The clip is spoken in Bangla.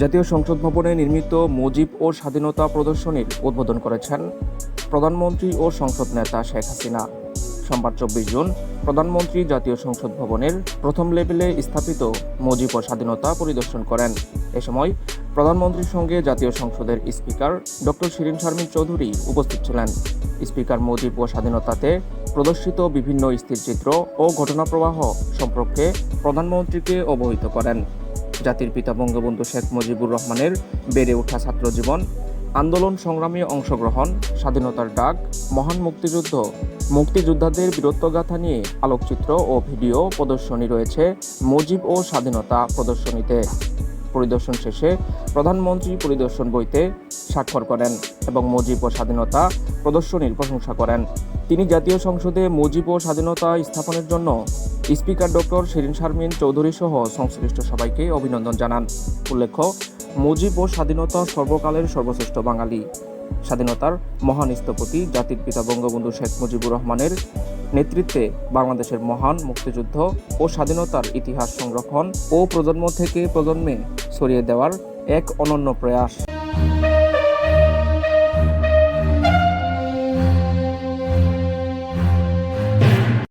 জাতীয় সংসদ ভবনে নির্মিত মুজিব ও স্বাধীনতা প্রদর্শনীর উদ্বোধন করেছেন প্রধানমন্ত্রী ও সংসদ নেতা শেখ হাসিনা। সোমবার চব্বিশ জুন প্রধানমন্ত্রী জাতীয় সংসদ ভবনের প্রথম লেভেলে স্থাপিত মুজিব ও স্বাধীনতা পরিদর্শন করেন। এ সময় প্রধানমন্ত্রীর সঙ্গে জাতীয় সংসদের স্পিকার ডক্টর শিরিন শারমিন চৌধুরী উপস্থিত ছিলেন। স্পিকার মুজিব ও স্বাধীনতাতে প্রদর্শিত বিভিন্ন স্থিরচিত্র ও ঘটনাপ্রবাহ সম্পর্কে প্রধানমন্ত্রীকে অবহিত করেন। জাতির পিতা বঙ্গবন্ধু শেখ মুজিবুর রহমানের বেড়ে ওঠা ছাত্রজীবন আন্দোলন সংগ্রামে অংশগ্রহণ, স্বাধীনতার ডাক, মহান মুক্তিযুদ্ধ, মুক্তিযোদ্ধাদের বীরত্বগাথা নিয়ে আলোকচিত্র ও ভিডিও প্রদর্শনী রয়েছে মুজিব ও স্বাধীনতা প্রদর্শনীতে। পরিদর্শন শেষে প্রধানমন্ত্রী পরিদর্শন বইতে স্বাক্ষর করেন এবং মুজিব ও স্বাধীনতা প্রদর্শনীর প্রশংসা করেন। তিনি জাতীয় সংসদে মুজিব ও স্বাধীনতা স্থাপনের জন্য স্পিকার ডক্টর শিরিন শারমিন চৌধুরী সহ সংশ্লিষ্ট সবাইকে অভিনন্দন জানান। উল্লেখ্য, মুজিব ও স্বাধীনতা সর্বকালের সর্বশ্রেষ্ঠ বাঙালি। স্বাধীনতার মহান স্থপতি, জাতির পিতা বঙ্গবন্ধু শেখ মুজিবুর রহমানের নেতৃত্বে বাংলাদেশের মহান মুক্তিযুদ্ধ ও স্বাধীনতার ইতিহাস সংরক্ষণ ও প্রজন্ম থেকে প্রজন্মে ছড়িয়ে দেওয়ার এক অনন্য প্রয়াস।